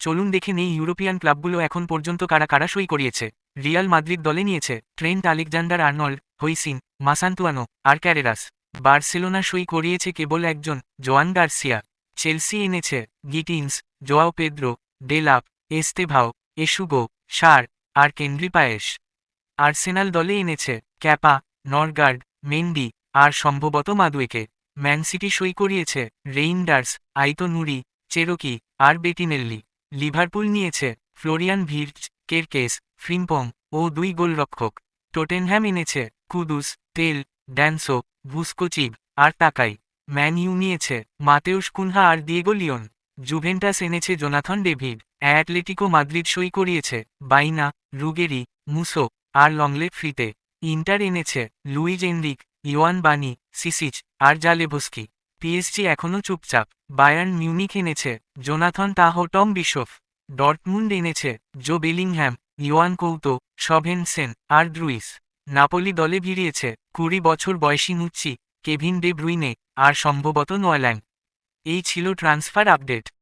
চলুন দেখে নেই ইউরোপিয়ান ক্লাবগুলো এখন পর্যন্ত কারা কারা সই করিয়েছে। রিয়াল মাদ্রিদ দলে নিয়েছে Trent Alexander Arnold Huijsen Mastantuono, আর ক্যারেরাস। বার্সেলোনা সই করিয়েছে কেবল একজন, জোয়ান গার্সিয়া। চেলসি এনেছে Gittens, Joao Pedro Delap Estevao Essugo Sarr, আর কেন্দ্রি পায়েস। আর্সেনাল দলে এনেছে ক্যাপা, নরগার্ড, মেন্ডি, আর সম্ভবত মাদুয়েকে। ম্যানসিটি সই করিয়েছে রেইন্ডার্স, আইতো নুরি, চেরোকি, আর বেটিনেল্লি। লিভারপুল নিয়েছে ফ্লোরিয়ান ভির্চ কেরকেস ফ্রিম্পং ও দুই গোলরক্ষক। টোটেনহ্যাম এনেছে কুদুস, তেল, ড্যান্সো ভুস্কোচিভ আর তাকাই। ম্যান ইউ নিয়েছে মাতেউস কুনহা আর দিয়েগো লিওন। জুভেন্টাস এনেছে জোনাথন ডেভিড। অ্যাটলেটিকো মাদ্রিদ সই করিয়েছে বাইনা, রুগেরি, মুসো আর লংলে ফ্রিতে। ইন্টার এনেছে Luis Henrique, Yoan Bonny, Sucic আর জালেভস্কি। পিএসজি এখনও চুপচাপ। বায়ার্ন মিউনিক এনেছে। Jonathan Tah Tom Bischof. Dortmund এনেছে। Jobe Bellingham Yan Couto Svensson আর দ্রুইস। নাপোলি দলে ভিড়িয়েছে। কুড়ি বছর বয়সী নুচ্চি, কেভিন ডে ব্রুইনে, আর সম্ভবত নয়ল্যাং এই ছিল ট্রান্সফার আপডেট।